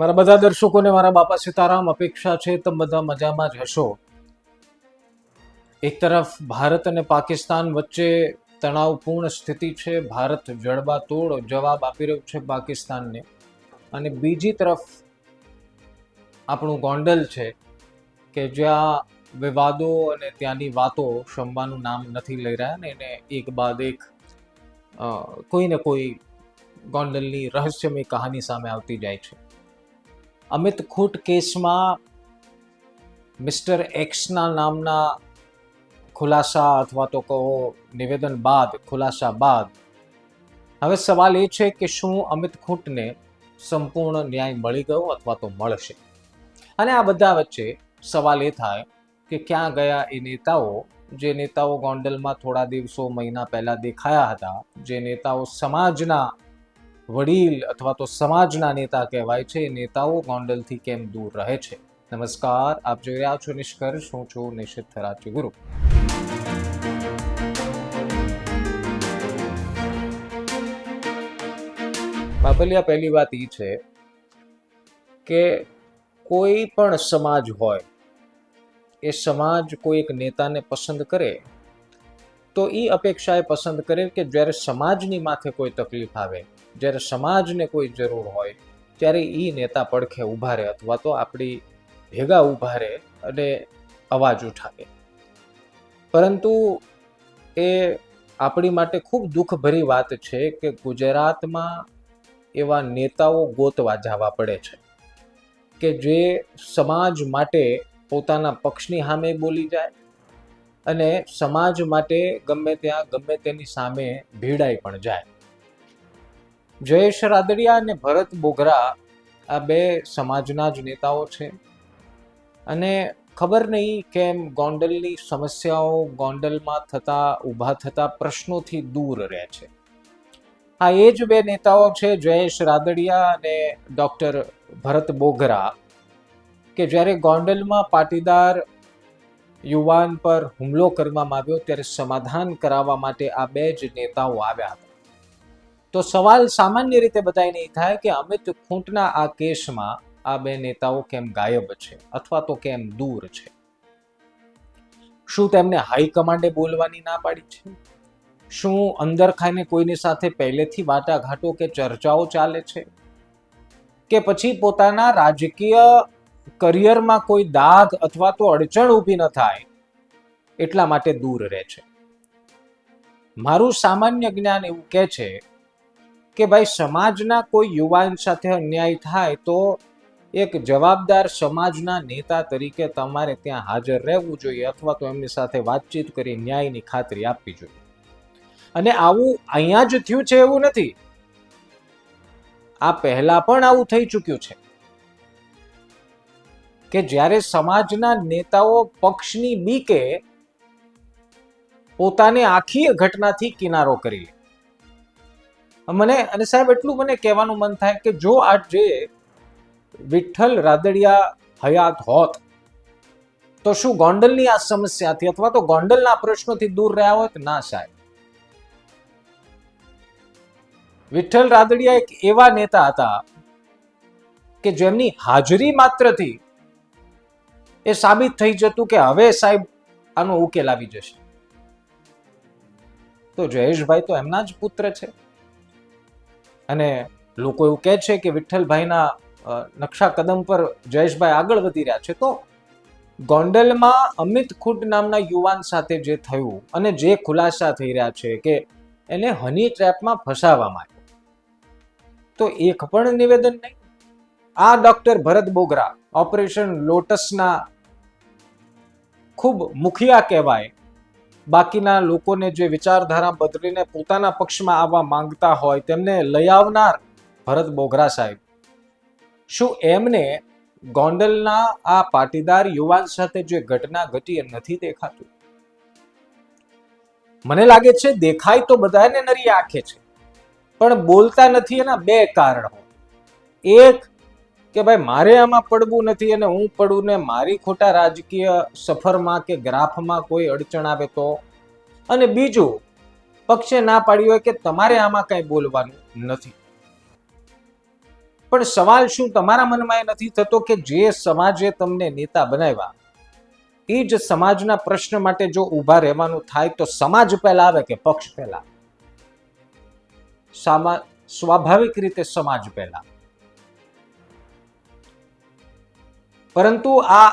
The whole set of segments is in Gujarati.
મારા બધા દર્શકોને મારા બાપા સીતારામ અપેક્ષા છે, તમે બધા મજામાં જ હશો. એક તરફ ભારત અને પાકિસ્તાન વચ્ચે તણાવપૂર્ણ સ્થિતિ છે, ભારત જડબાતોડ જવાબ આપી રહ્યું છે પાકિસ્તાનને. અને બીજી તરફ આપણું ગોંડલ છે, કે જ્યાં વિવાદો અને ત્યાંની વાતો શમવાનું નામ નથી લઈ રહ્યા ને એને એક બાદ એક કોઈને કોઈ ગોંડલની રહસ્યમય કહાની સામે આવતી જાય છે. અમિત ખૂટ કેસમાં મિસ્ટર એક્સના નામના ખુલાસા અથવા તો કહો નિવેદન બાદ, ખુલાસા બાદ. હવે સવાલ એ છે કે શું અમિત ખૂંટને સંપૂર્ણ ન્યાય મળી ગયો અથવા તો મળશે? અને આ બધા વચ્ચે સવાલ એ થાય કે ક્યાં ગયા એ નેતાઓ? જે નેતાઓ ગોંડલમાં થોડા દિવસો, મહિના પહેલાં દેખાયા હતા, જે નેતાઓ સમાજના વડીલ અથવા તો સમાજના નેતા કહેવાય છે. નેતાઓ ગોંડલથી કેમ દૂર રહે છે? નમસ્કાર, આપ જોઈ રહ્યા છો નિષ્કર્ષ હું છું નિશિત થરાચી ગુરુ. બાબલિયા, પહેલી વાત એ છે કે કોઈ પણ સમાજ હોય, એ સમાજ કોઈ એક નેતાને પસંદ કરે, તો એ અપેક્ષાએ પસંદ કરે કે જ્યારે સમાજની માથે કોઈ તકલીફ આવે જ્યારે સમાજને કોઈ જરૂર હોય, ત્યારે એ નેતા પડખે ઊભા રહે અથવા તો આપણી ભેગા ઊભા રહે અને અવાજ ઉઠાવે. પરંતુ એ આપણી માટે ખૂબ દુઃખભરી વાત છે કે ગુજરાતમાં એવા નેતાઓ ગોતવા જવા પડે છે. કે જે સમાજ માટે પોતાના પક્ષની સામે બોલી જાય અને સમાજ માટે ગમે ત્યાં ગમે તેની સામે ભીડાઈ પણ જાય. જયેશ રાદડિયા અને ભરત બોગરા આ બે સમાજના જ નેતાઓ છે. અને ખબર નહીં કેમ ગોંડલની સમસ્યાઓ ગોંડલમાં થતા, ઊભા થતા પ્રશ્નોથી દૂર રહે છે. આ એ જ બે નેતાઓ છે, જયેશ રાદડિયા અને ડૉક્ટર ભરત બોગરા, કે જ્યારે ગોંડલમાં પાટીદાર યુવાન પર હુમલો કરવામાં આવ્યો, ત્યારે સમાધાન કરાવવા માટે આ બે જ નેતાઓ આવ્યા હતા. તો સવાલ સામાન્ય રીતે બધાય નહીં થાય કે અમિત ખૂંટના આ કેસમાં આ બે નેતાઓ કેમ ગાયબ છે અથવા તો કેમ દૂર છે? શું તેમને હાઈકમાન્ડે બોલવાની ના પાડી છે? શું અંદર ખાઈને કોઈની સાથે પહેલેથી વાટાઘાટો કે ચર્ચાઓ ચાલે છે? કે પછી પોતાના રાજકીય કરિયરમાં કોઈ દાગ અથવા તો અડચણ ઊભી ન થાય એટલા માટે દૂર રહે છે? મારું સામાન્ય જ્ઞાન એવું કહે છે કે ભાઈ સમાજના કોઈ યુવાન સાથે અન્યાય થાય તો એક જવાબદાર સમાજના નેતા તરીકે તમારે ત્યાં હાજર રહેવું જોઈએ અથવા તો એમની સાથે વાતચીત કરી ન્યાયની ખાતરી આપવી જોઈએ. અને આવું અહીંયા જ થયું છે એવું નથી. આ પહેલા પણ આવું થઈ ચૂક્યું છે. કે જ્યારે સમાજના નેતાઓ પક્ષની બીકે પોતાને આખી ઘટનાથી કિનારો કરી લે. મને અને સાહેબ, એટલું મને કહેવાનું મન થાય કે જો આજે વિઠ્ઠલ રાદડિયા હયાત હોત, તો શું ગોંડલની આ સમસ્યાથી અથવા તો ગોંડલના પ્રશ્નોથી દૂર રહ્યા હોત? ના, સાહેબ. વિઠ્ઠલ રાદડિયા એક એવા નેતા હતા કે જેમની હાજરી માત્રથી એ સાબિત થઈ જતું કે હવે સાહેબ આનો ઉકેલ આવી જશે. તો જયેશભાઈ તો એમના જ પુત્ર છે. અને લોકો એવું કહે છે કે વિઠ્ઠલભાઈના નકશા કદમ પર જયેશભાઈ આગળ વધી રહ્યા છે. તો ગોંડલમાં અમિત ખુટ નામના યુવાન સાથે જે થયું અને જે ખુલાસા થઈ રહ્યા છે કે એને હની ટ્રેપમાં ફસાવવામાં આવ્યો. તો એક પણ નિવેદન નહીં. આ ડોક્ટર ભરત બોગરા ઓપરેશન લોટસના ખૂબ મુખિયા કહેવાય બાકીના લોકોને જે વિચારધારા બદલીને પોતાના પક્ષમાં આવવા માંગતા હોય તેમને લઈ આવનાર ભરત બોગરા સાહેબ. શું એમને ગોંડલના આ પાટીદાર યુવાન સાથે જે ઘટના ઘટી એ નથી દેખાતું? મને લાગે છે દેખાય તો બધાને નરી આંખે છે, પણ બોલતા નથી એના બે કારણો એક કે ભાઈ મારે આમાં પડવું નથી અને હું પડું ને મારી ખોટા રાજકીય સફરમાં કે ગ્રાફમાં કોઈ અડચણ આવે તો? અને બીજું, પક્ષે ના પાડ્યું હોય કે તમારે આમાં કઈ બોલવાનું નથી. પણ સવાલ શું તમારા મનમાં એ નથી થતો કે જે સમાજે તમને નેતા બનાવ્યા, એ જ સમાજના પ્રશ્ન માટે જો ઊભા રહેવાનું થાય તો સમાજ પહેલા આવે કે પક્ષ પહેલા? સ્વાભાવિક રીતે સમાજ પહેલા. પરંતુ આ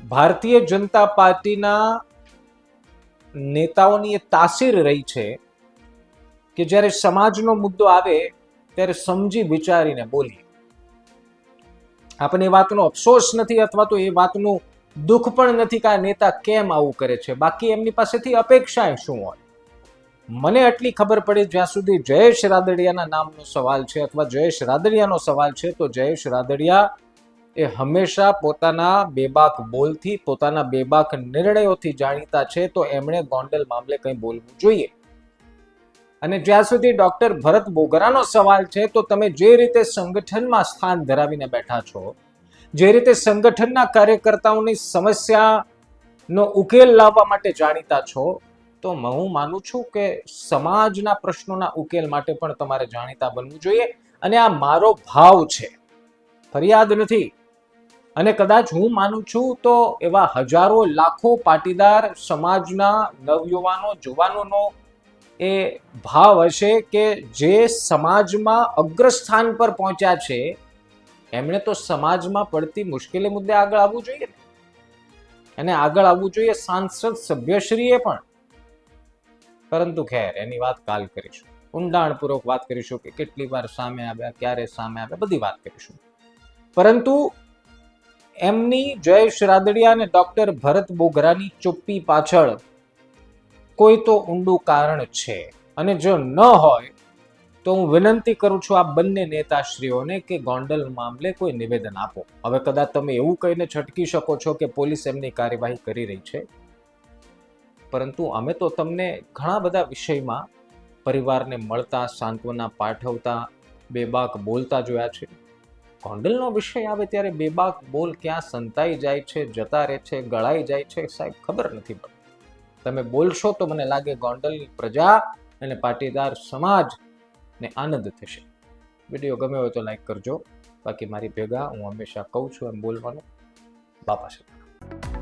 ભારતીય જનતા પાર્ટીના નેતાઓની એ તાસીર રહી છે કે જ્યારે સમાજનો મુદ્દો આવે ત્યારે સમજી વિચારીને બોલીએ. આપણને એ વાતનો અફસોસ નથી અથવા તો એ વાતનું દુઃખ પણ નથી કે આ નેતા કેમ આવું કરે છે. બાકી એમની પાસેથી અપેક્ષાએ શું હોય? મને આટલી ખબર પડી જ્યાં સુધી જયેશ રાદડિયાના નામનો સવાલ છે અથવા જયેશ રાદડિયાનો સવાલ છે, તો જયેશ રાદડિયા એ હંમેશા પોતાના બેબાક બોલથી, પોતાના બેબાક નિર્ણયોથી જાણીતા છે, તો એમણે ગોંડલ મામલે કંઈ બોલવું જોઈએ. અને જ્યાં સુધી ડોક્ટર ભરત બોગરાનો સવાલ છે, તો તમે જે રીતે સંગઠનમાં સ્થાન ધરાવીને બેઠા છો, જે રીતે સંગઠનના કાર્યકર્તાઓની સમસ્યાનો ઉકેલ લાવવા માટે જાણીતા છો, તો હું માનું છું કે સમાજના પ્રશ્નોના ઉકેલ માટે પણ તમારે જાણીતા બનવું જોઈએ. અને આ મારો ભાવ છે. ફરિયાદ નથી. અને કદાચ હું માનું છું તો એવા હજારો લાખો પાટીદાર સમાજના નવયુવાનો, જુવાનોનો એ ભાવ હશે કે જે સમાજમાં અગ્રસ્થાન પર પહોંચ્યા છે, એમણે તો સમાજમાં પડતી મુશ્કેલી મુદ્દે આગળ આવવું જોઈએ ને. અને આગળ આવવું જોઈએ સાંસદ સભ્યશ્રીએ પણ. પરંતુ ખેર, એની વાત કાલ કરીશું. ઊંડાણપૂર્વક વાત કરીશું કે કેટલી વાર સામે આવ્યા, ક્યારે સામે આવ્યા, બધી વાત કરીશું. પરંતુ એમની જયેશ રાદડિયા અને ડોક્ટર ભરત બોગરાની ચુપ્પી પાછળ કોઈ તો ઊંડું કારણ છે. અને જો ન હોય, તો હું વિનંતી કરું છું આ બંને નેતાશ્રીઓને કે ગોંડલ મામલે કોઈ નિવેદન આપો. હવે કદાચ તમે એવું કહીને છટકી શકો છો કે પોલીસ એમની કાર્યવાહી કરી રહી છે. પરંતુ અમે તો તમને ઘણા બધા વિષયમાં પરિવારને મળતા, સાંત્વના પાઠવતા, બેબાક બોલતા જોયા છે. ગોંડલનો વિષય આવે ત્યારે બેબાક બોલ ક્યાં સંતાઈ જાય છે, જતા રહે છે, ગળાઈ જાય છે, સાહેબ ખબર નથી પડતી. તમે બોલશો તો મને લાગે ગોંડલની પ્રજા અને પાટીદાર સમાજને આનંદ થશે. વીડિયો ગમે હોય તો લાઈક કરજો. બાકી મારી ભેગા હું હંમેશા કહું છું એમ બોલવાનું. બાપા છે